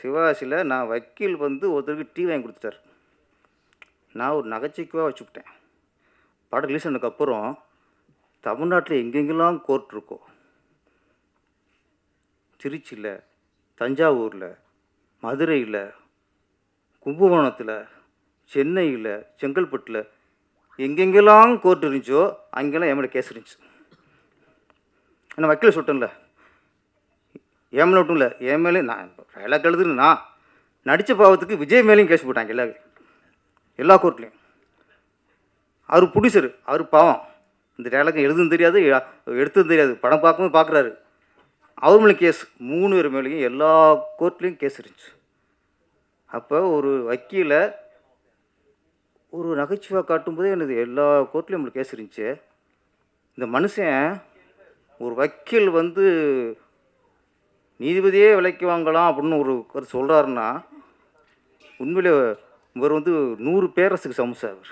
சிவகாசியில் நான் வக்கீல் வந்து ஒருத்தருக்கு டீ வாங்கி கொடுத்துட்டார். நான் ஒரு நகைச்சுக்குவாக வச்சுக்கிட்டேன். படம் ரிலீஸ் ஆனதுக்கப்புறம் தமிழ்நாட்டில் எங்கெங்கெல்லாம் கோர்ட் இருக்கோ திருச்சியில் தஞ்சாவூரில் மதுரையில் கும்பகோணத்தில் சென்னையில் செங்கல்பட்டில் எங்கெங்கெல்லாம் கோர்ட் இருந்துச்சோ அங்கெல்லாம் என் மேலே கேஸ் இருந்துச்சு. நான் வக்கீல் சொல்லிட்டேன்ல. என் மேலே மட்டும் இல்லை. என் மேலே நான் டைலாக் எழுதுனா நான். நடித்த பாவத்துக்கு விஜய் மேலேயும் கேஸ் போட்டாங்க எல்லா எல்லா கோர்ட்லேயும் அவர் ப்ரொடியூசர் அவர் பாவம். இந்த டைலாக் எழுதுன்னு தெரியாது எடுத்ததும் தெரியாது. படம் பார்க்கும்போது பார்க்குறாரு அவர் மேலே கேஸ் மூணு பேர் மேலேயும் எல்லா கோர்ட்லேயும் கேஸ் இருந்துச்சு. அப்போ ஒரு வக்கீலை ஒரு நகைச்சுவை காட்டும்போதே எனக்கு எல்லா கோர்ட்லேயும் நம்மளுக்கு கேஸ் இருந்துச்சு. இந்த மனுஷன் ஒரு வக்கீல் வந்து நீதிபதியே விலைக்கு வாங்கலாம் அப்படின்னு ஒரு கருத்து சொல்கிறாருன்னா உண்மையிலே இவர் வந்து நூறு பேரரசுக்கு சமம் சார் அவர்